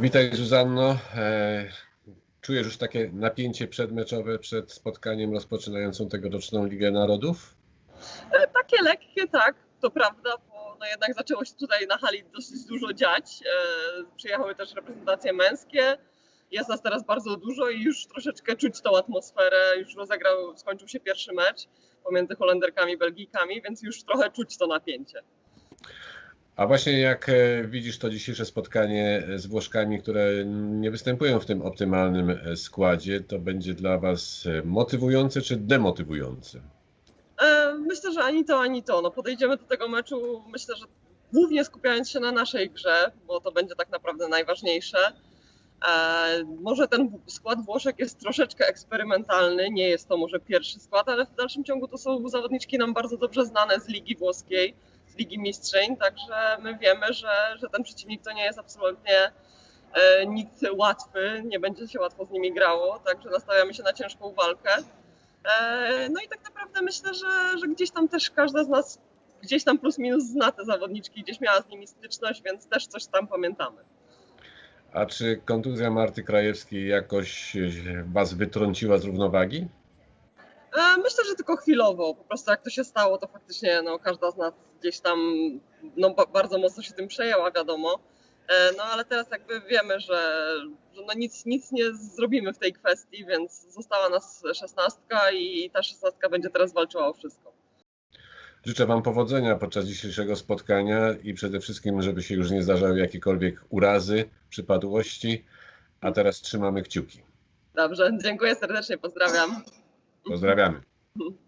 Witaj Zuzanno. E, Czujesz już takie napięcie przedmeczowe przed spotkaniem rozpoczynającą tegoroczną Ligę Narodów? E, Takie lekkie, tak, to prawda, bo no jednak zaczęło się tutaj na hali dosyć dużo dziać. E, Przyjechały też reprezentacje męskie. Jest nas teraz bardzo dużo i już troszeczkę czuć tą atmosferę. Już rozegrał, skończył się pierwszy mecz pomiędzy Holenderkami i Belgijkami, więc już trochę czuć to napięcie. A właśnie jak e, widzisz to dzisiejsze spotkanie z Włoszkami, które nie występują w tym optymalnym e, składzie, to będzie dla Was e, motywujące czy demotywujące? E, Myślę, że ani to, ani to. No podejdziemy do tego meczu, myślę, że głównie skupiając się na naszej grze, bo to będzie tak naprawdę najważniejsze. E, Może ten skład Włoszek jest troszeczkę eksperymentalny, nie jest to może pierwszy skład, ale w dalszym ciągu to są zawodniczki nam bardzo dobrze znane z Ligi Włoskiej, Ligi Mistrzeń, także my wiemy, że, że ten przeciwnik to nie jest absolutnie e, nikt łatwy, nie będzie się łatwo z nimi grało, także nastawiamy się na ciężką walkę. E, No i tak naprawdę myślę, że, że gdzieś tam też każda z nas gdzieś tam plus minus zna te zawodniczki, gdzieś miała z nimi styczność, więc też coś tam pamiętamy. A czy kontuzja Marty Krajewskiej jakoś Was wytrąciła z równowagi? E, Myślę, że tylko chwilowo. Po prostu jak to się stało, to faktycznie no, każda z nas gdzieś tam no, ba- bardzo mocno się tym przejęła, wiadomo. E, No ale teraz jakby wiemy, że, że no nic, nic nie zrobimy w tej kwestii, więc została nas szesnastka i ta szesnastka będzie teraz walczyła o wszystko. Życzę Wam powodzenia podczas dzisiejszego spotkania i przede wszystkim, żeby się już nie zdarzały jakiekolwiek urazy, przypadłości. A teraz trzymamy kciuki. Dobrze, dziękuję serdecznie, pozdrawiam. Pozdrawiamy. Mhm.